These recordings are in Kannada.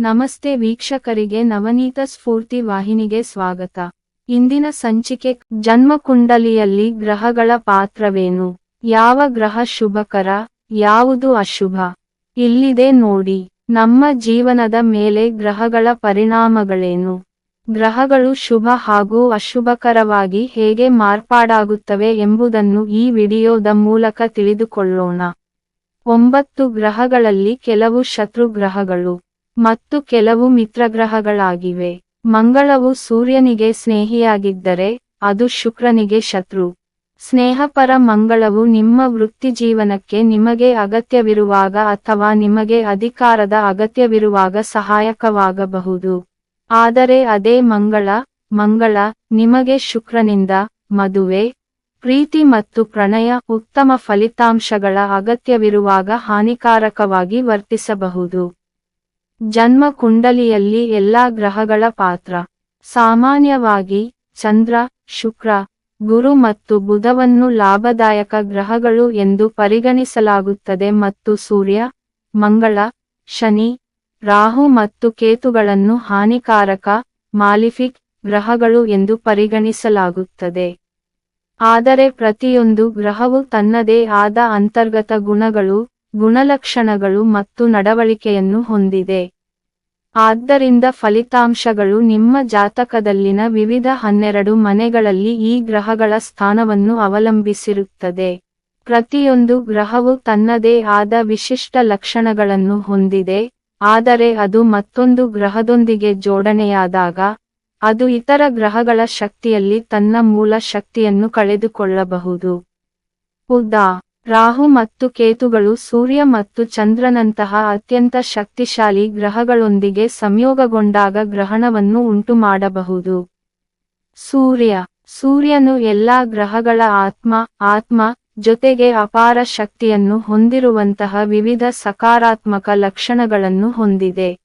ನಮಸ್ತೆ ವೀಕ್ಷಕರಿಗೆ ನವನೀತ ಸ್ಫೂರ್ತಿ ವಾಹಿನಿಗೆ ಸ್ವಾಗತ. ಇಂದಿನ ಸಂಚಿಕೆ, ಜನ್ಮಕುಂಡಲಿಯಲ್ಲಿ ಗ್ರಹಗಳ ಪಾತ್ರವೇನು? ಯಾವ ಗ್ರಹ ಶುಭಕರ, ಯಾವುದು ಅಶುಭ? ಇಲ್ಲಿದೆ ನೋಡಿ, ನಮ್ಮ ಜೀವನದ ಮೇಲೆ ಗ್ರಹಗಳ ಪರಿಣಾಮಗಳೇನು? ಗ್ರಹಗಳು ಶುಭ ಹಾಗೂ ಅಶುಭಕರವಾಗಿ ಹೇಗೆ ಮಾರ್ಪಾಡಾಗುತ್ತವೆ ಎಂಬುದನ್ನು ಈ ವಿಡಿಯೋದ ಮೂಲಕ ತಿಳಿದುಕೊಳ್ಳೋಣ. ಒಂಬತ್ತು ಗ್ರಹಗಳಲ್ಲಿ ಕೆಲವು ಶತ್ರು ಗ್ರಹಗಳು ಮತ್ತು ಕೆಲವು ಮಿತ್ರಗ್ರಹಗಳಾಗಿವೆ. ಮಂಗಳವು ಸೂರ್ಯನಿಗೆ ಸ್ನೇಹಿಯಾಗಿದ್ದರೆ, ಅದು ಶುಕ್ರನಿಗೆ ಶತ್ರು. ಸ್ನೇಹಪರ ಮಂಗಳವು ನಿಮ್ಮ ವೃತ್ತಿಜೀವನಕ್ಕೆ ನಿಮಗೆ ಅಗತ್ಯವಿರುವಾಗ ಅಥವಾ ನಿಮಗೆ ಅಧಿಕಾರದ ಅಗತ್ಯವಿರುವಾಗ ಸಹಾಯಕವಾಗಬಹುದು. ಆದರೆ ಅದೇ ಮಂಗಳ ಮಂಗಳ, ನಿಮಗೆ ಶುಕ್ರನಿಂದ ಮದುವೆ, ಪ್ರೀತಿ ಮತ್ತು ಪ್ರಣಯ ಉತ್ತಮ ಫಲಿತಾಂಶಗಳ ಅಗತ್ಯವಿರುವಾಗ ಹಾನಿಕಾರಕವಾಗಿ ವರ್ತಿಸಬಹುದು. ಜನ್ಮ ಕುಂಡಲಿಯಲ್ಲಿ ಎಲ್ಲಾ ಗ್ರಹಗಳ ಪಾತ್ರ. ಸಾಮಾನ್ಯವಾಗಿ, ಚಂದ್ರ, ಶುಕ್ರ, ಗುರು ಮತ್ತು ಬುಧವನ್ನು ಲಾಭದಾಯಕ ಗ್ರಹಗಳು ಎಂದು ಪರಿಗಣಿಸಲಾಗುತ್ತದೆ ಮತ್ತು ಸೂರ್ಯ, ಮಂಗಳ, ಶನಿ, ರಾಹು ಮತ್ತು ಕೇತುಗಳನ್ನು ಹಾನಿಕಾರಕ, ಮಾಲಿಫಿಕ್ ಗ್ರಹಗಳು ಎಂದು ಪರಿಗಣಿಸಲಾಗುತ್ತದೆ. ಆದರೆ ಪ್ರತಿಯೊಂದು ಗ್ರಹವು ತನ್ನದೇ ಆದ ಅಂತರ್ಗತ ಗುಣಗಳು, ಗುಣಲಕ್ಷಣಗಳು ಮತ್ತು ನಡವಳಿಕೆಯನ್ನು ಹೊಂದಿದೆ. ಆದ್ದರಿಂದ ಫಲಿತಾಂಶಗಳು ನಿಮ್ಮ ಜಾತಕದಲ್ಲಿನ ವಿವಿಧ ಹನ್ನೆರಡು ಮನೆಗಳಲ್ಲಿ ಈ ಗ್ರಹಗಳ ಸ್ಥಾನವನ್ನು ಅವಲಂಬಿಸಿರುತ್ತದೆ. ಪ್ರತಿಯೊಂದು ಗ್ರಹವು ತನ್ನದೇ ಆದ ವಿಶಿಷ್ಟ ಲಕ್ಷಣಗಳನ್ನು ಹೊಂದಿದೆ, ಆದರೆ ಅದು ಮತ್ತೊಂದು ಗ್ರಹದೊಂದಿಗೆ ಜೋಡಣೆಯಾದಾಗ, ಅದು ಇತರ ಗ್ರಹಗಳ ಶಕ್ತಿಯಲ್ಲಿ ತನ್ನ ಮೂಲ ಶಕ್ತಿಯನ್ನು ಕಳೆದುಕೊಳ್ಳಬಹುದು. ಉದಾ ರಾಹು ಮತ್ತು ಕೇತುಗಳು ಸೂರ್ಯ ಮತ್ತು ಚಂದ್ರನಂತಹ ಅತ್ಯಂತ ಶಕ್ತಿಶಾಲಿ ಗ್ರಹಗಳೊಂದಿಗೆ ಸಂಯೋಗಗೊಂಡಾಗ ಗ್ರಹಣವನ್ನು ಉಂಟುಮಾಡಬಹುದು. ಸೂರ್ಯ. ಸೂರ್ಯನು ಎಲ್ಲಾ ಗ್ರಹಗಳ ಆತ್ಮ ಆತ್ಮ ಜೊತೆಗೆ ಅಪಾರ ಶಕ್ತಿಯನ್ನು ಹೊಂದಿರುವಂತಹ ವಿವಿಧ ಸಕಾರಾತ್ಮಕ ಲಕ್ಷಣಗಳನ್ನು ಹೊಂದಿದೆ.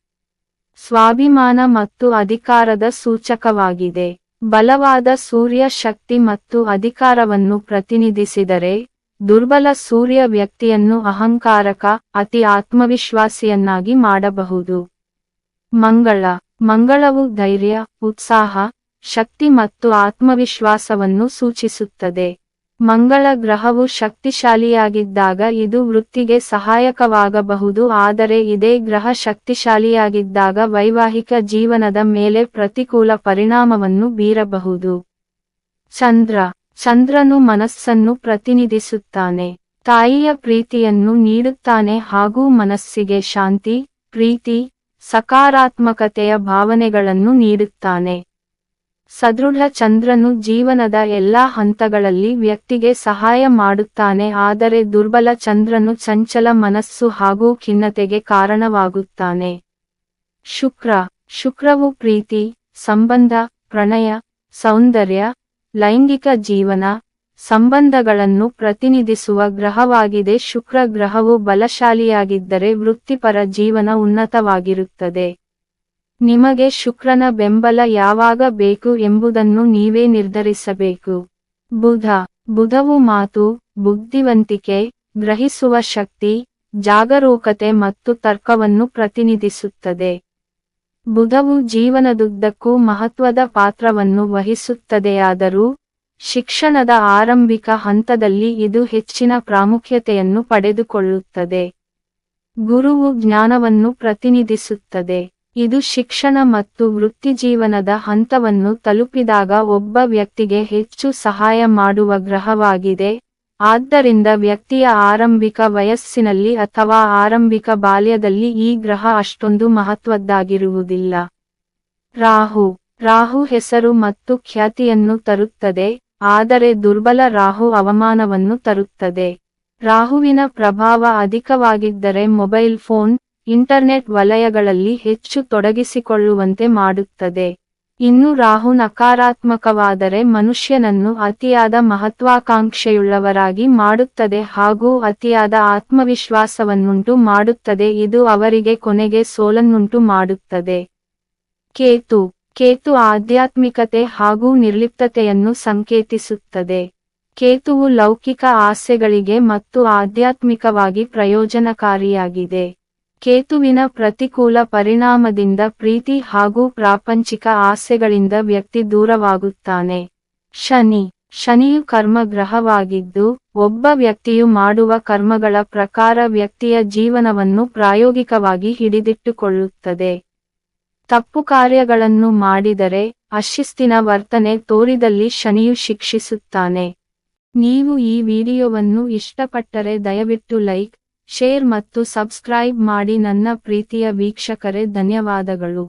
ಸ್ವಾಭಿಮಾನ ಮತ್ತು ಅಧಿಕಾರದ ಸೂಚಕವಾಗಿದೆ. ಬಲವಾದ ಸೂರ್ಯ ಶಕ್ತಿ ಮತ್ತು ಅಧಿಕಾರವನ್ನು ಪ್ರತಿನಿಧಿಸಿದರೆ ದುರ್ಬಲ ಸೂರ್ಯ ವ್ಯಕ್ತಿಯನ್ನು ಅಹಂಕಾರಕ, ಅತಿ ಆತ್ಮವಿಶ್ವಾಸಿಯನ್ನಾಗಿ ಮಾಡಬಹುದು. ಮಂಗಳ. ಮಂಗಳವು ಧೈರ್ಯ, ಉತ್ಸಾಹ, ಶಕ್ತಿ ಮತ್ತು ಆತ್ಮವಿಶ್ವಾಸವನ್ನು ಸೂಚಿಸುತ್ತದೆ. ಮಂಗಳ ಗ್ರಹವು ಶಕ್ತಿಶಾಲಿಯಾಗಿದ್ದಾಗ ಇದು ವೃತ್ತಿಗೆ ಸಹಾಯಕವಾಗಬಹುದು, ಆದರೆ ಇದೇ ಗ್ರಹ ಶಕ್ತಿಶಾಲಿಯಾಗಿದ್ದಾಗ ವೈವಾಹಿಕ ಜೀವನದ ಮೇಲೆ ಪ್ರತಿಕೂಲ ಪರಿಣಾಮವನ್ನು ಬೀರಬಹುದು. ಚಂದ್ರ. ಚಂದ್ರನು ಮನಸ್ಸನ್ನು ಪ್ರತಿನಿಧಿಸುತ್ತಾನೆ. ತಾಯಿಯ ಪ್ರೀತಿಯನ್ನು ನೀಡುತ್ತಾನೆ ಹಾಗೂ ಮನಸ್ಸಿಗೆ ಶಾಂತಿ, ಪ್ರೀತಿ, ಸಕಾರಾತ್ಮಕತೆಯ ಭಾವನೆಗಳನ್ನು ನೀಡುತ್ತಾನೆ. ಸದೃಢ ಚಂದ್ರನು ಜೀವನದ ಎಲ್ಲಾ ಹಂತಗಳಲ್ಲಿ ವ್ಯಕ್ತಿಗೆ ಸಹಾಯ ಮಾಡುತ್ತಾನೆ ಆದರೆ ದುರ್ಬಲ ಚಂದ್ರನು ಚಂಚಲ ಮನಸ್ಸು ಹಾಗೂ ಖಿನ್ನತೆಗೆ ಕಾರಣವಾಗುತ್ತಾನೆ. ಶುಕ್ರ, ಶುಕ್ರವು ಪ್ರೀತಿ, ಸಂಬಂಧ, ಪ್ರಣಯ, ಸೌಂದರ್ಯ ಲೈಂಗಿಕ ಜೀವನ ಸಂಬಂಧಗಳನ್ನು ಪ್ರತಿನಿಧಿಸುವ ಗ್ರಹವಾಗಿದೆ. ಶುಕ್ರ ಗ್ರಹವು ಬಲಶಾಲಿಯಾಗಿದ್ದರೆ ವೃತ್ತಿಪರ ಜೀವನ ಉನ್ನತವಾಗಿರುತ್ತದೆ. ನಿಮಗೆ ಶುಕ್ರನ ಬೆಂಬಲ ಯಾವಾಗ ಬೇಕು ಎಂಬುದನ್ನು ನೀವೇ ನಿರ್ಧರಿಸಬೇಕು. ಬುಧ, ಬುಧವು ಮಾತು, ಬುದ್ಧಿವಂತಿಕೆ, ಗ್ರಹಿಸುವ ಶಕ್ತಿ, ಜಾಗರೂಕತೆ ಮತ್ತು ತರ್ಕವನ್ನು ಪ್ರತಿನಿಧಿಸುತ್ತದೆ. ಬುಧವು ಜೀವನದುದ್ದಕ್ಕೂ ಮಹತ್ವದ ಪಾತ್ರವನ್ನು ವಹಿಸುತ್ತದೆಯಾದರೂ, ಶಿಕ್ಷಣದ ಆರಂಭಿಕ ಹಂತದಲ್ಲಿ ಇದು ಹೆಚ್ಚಿನ ಪ್ರಾಮುಖ್ಯತೆಯನ್ನು ಪಡೆದುಕೊಳ್ಳುತ್ತದೆ. ಗುರುವು ಜ್ಞಾನವನ್ನು ಪ್ರತಿನಿಧಿಸುತ್ತದೆ. ಇದು ಶಿಕ್ಷಣ ಮತ್ತು ವೃತ್ತಿಜೀವನದ ಹಂತವನ್ನು ತಲುಪಿದಾಗ ಒಬ್ಬ ವ್ಯಕ್ತಿಗೆ ಹೆಚ್ಚು ಸಹಾಯ ಮಾಡುವ ಗ್ರಹವಾಗಿದೆ. ಆದ್ದರಿಂದ ವ್ಯಕ್ತಿಯ ಆರಂಭಿಕ ವಯಸ್ಸಿನಲ್ಲಿ ಅಥವಾ ಆರಂಭಿಕ ಬಾಲ್ಯದಲ್ಲಿ ಈ ಗ್ರಹ ಅಷ್ಟೊಂದು ಮಹತ್ವದ್ದಾಗಿರುವುದಿಲ್ಲ. ರಾಹು ರಾಹು ಹೆಸರು ಮತ್ತು ಖ್ಯಾತಿಯನ್ನು ತರುತ್ತದೆ, ಆದರೆ ದುರ್ಬಲ ರಾಹು ಅವಮಾನವನ್ನು ತರುತ್ತದೆ. ರಾಹುವಿನ ಪ್ರಭಾವ ಅಧಿಕವಾಗಿದ್ದರೆ ಮೊಬೈಲ್ ಫೋನ್, ಇಂಟರ್ನೆಟ್ ವಲಯಗಳಲ್ಲಿ ಹೆಚ್ಚು ತೊಡಗಿಸಿಕೊಳ್ಳುವಂತೆ ಮಾಡುತ್ತದೆ. ಇನ್ನು ರಾಹು ನಕಾರಾತ್ಮಕವಾದರೆ ಮನುಷ್ಯನನ್ನು ಅತಿಯಾದ ಮಹತ್ವಾಕಾಂಕ್ಷೆಯುಳ್ಳವರಾಗಿ ಮಾಡುತ್ತದೆ ಹಾಗೂ ಅತಿಯಾದ ಆತ್ಮವಿಶ್ವಾಸವನ್ನುಂಟು ಮಾಡುತ್ತದೆ. ಇದು ಅವರಿಗೆ ಕೊನೆಗೆ ಸೋಲನ್ನುಂಟು ಮಾಡುತ್ತದೆ. ಕೇತು. ಕೇತು ಆಧ್ಯಾತ್ಮಿಕತೆ ಹಾಗೂ ನಿರ್ಲಿಪ್ತತೆಯನ್ನು ಸಂಕೇತಿಸುತ್ತದೆ. ಕೇತುವು ಲೌಕಿಕ ಆಸೆಗಳಿಗೆ ಮತ್ತು ಆಧ್ಯಾತ್ಮಿಕವಾಗಿ ಪ್ರಯೋಜನಕಾರಿಯಾಗಿದೆ. ಕೇತುವಿನ ಪ್ರತಿಕೂಲ ಪರಿಣಾಮದಿಂದ ಪ್ರೀತಿ ಹಾಗೂ ಪ್ರಾಪಂಚಿಕ ಆಸೆಗಳಿಂದ ವ್ಯಕ್ತಿ ದೂರವಾಗುತ್ತಾನೆ. ಶನಿ. ಶನಿಯು ಕರ್ಮ ಗ್ರಹವಾಗಿದ್ದು ಒಬ್ಬ ವ್ಯಕ್ತಿಯು ಮಾಡುವ ಕರ್ಮಗಳ ಪ್ರಕಾರ ವ್ಯಕ್ತಿಯ ಜೀವನವನ್ನು ಪ್ರಾಯೋಗಿಕವಾಗಿ ಹಿಡಿದಿಟ್ಟುಕೊಳ್ಳುತ್ತದೆ. ತಪ್ಪು ಕಾರ್ಯಗಳನ್ನು ಮಾಡಿದರೆ, ಅಶಿಸ್ತಿನ ವರ್ತನೆ ತೋರಿದಲ್ಲಿ ಶನಿಯು ಶಿಕ್ಷಿಸುತ್ತಾನೆ. ನೀವು ಈ ವಿಡಿಯೋವನ್ನು ಇಷ್ಟಪಟ್ಟರೆ ದಯವಿಟ್ಟು ಲೈಕ್ ಶೇರ್ ಮತ್ತು ಸಬ್ಸ್ಕ್ರೈಬ್ ಮಾಡಿ ನನ್ನ ಪ್ರೀತಿಯ ವೀಕ್ಷಕರೇ ಧನ್ಯವಾದಗಳು.